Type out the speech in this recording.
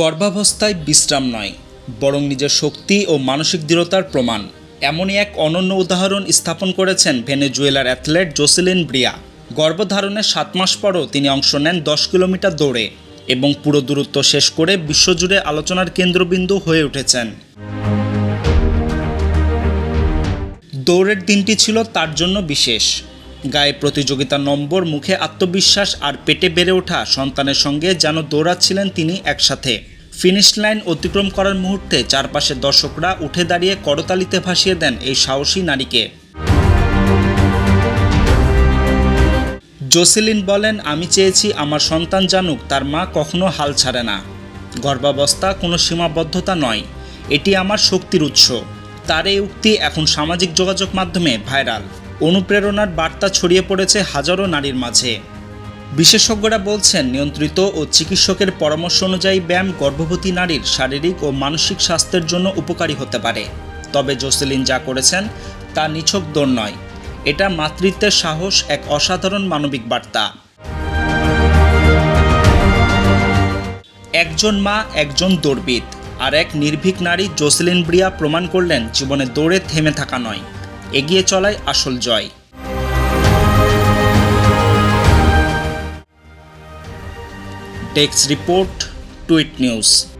গর্ভাবস্থায় বিশ্রাম নয়, বরং নিজের শক্তি ও মানসিক দৃঢ়তার প্রমাণ। এমনই এক অনন্য উদাহরণ স্থাপন করেছেন ভেনেজুয়েলার অ্যাথলেট জোসেলিন ব্রিয়া। গর্ভধারণের সাত মাস পরও তিনি অংশ নেন দশ কিলোমিটার দৌড়ে এবং পুরো দূরত্ব শেষ করে বিশ্বজুড়ে আলোচনার কেন্দ্রবিন্দু হয়ে উঠেছেন। দৌড়ের দিনটি ছিল তার জন্য বিশেষ। গায়ে প্রতিযোগিতা নম্বর, মুখে আত্মবিশ্বাস আর পেটে বেড়ে ওঠা সন্তানের সঙ্গে যেন দৌড়াচ্ছিলেন তিনি একসাথে। ফিনিশ লাইন অতিক্রম করার মুহূর্তে চারপাশের দর্শকরা উঠে দাঁড়িয়ে করতালিতে ভাসিয়ে দেন এই সাহসী নারীকে। জোসেলিন বলেন, আমি চেয়েছি আমার সন্তান জানুক, তার মা কখনো হাল ছাড়ে না। গর্ভাবস্থা কোনো সীমাবদ্ধতা নয়, এটি আমার শক্তির উৎস। তার এই উক্তি এখন সামাজিক যোগাযোগ মাধ্যমে ভাইরাল। অনুপ্রেরণার বার্তা ছড়িয়ে পড়েছে হাজারো নারীর মাঝে। বিশেষজ্ঞরা বলছেন, নিয়ন্ত্রিত ও চিকিৎসকের পরামর্শ অনুযায়ী ব্যায়াম গর্ভবতী নারীর শারীরিক ও মানসিক স্বাস্থ্যের জন্য উপকারী হতে পারে। তবে জোসেলিন যা করেছেন, তা নিছক দৌড় নয়। এটা মাতৃত্বের সাহস, এক অসাধারণ মানবিক বার্তা। একজন মা, একজন দৌড়বিদ। আর এক নির্ভীক নারী জোসেলিন ব্রিয়া প্রমাণ করলেন, জীবনে দৌড়ে থেমে থাকা নয়। এগিয়ে চলাই আসল জয়। Text report tweet news.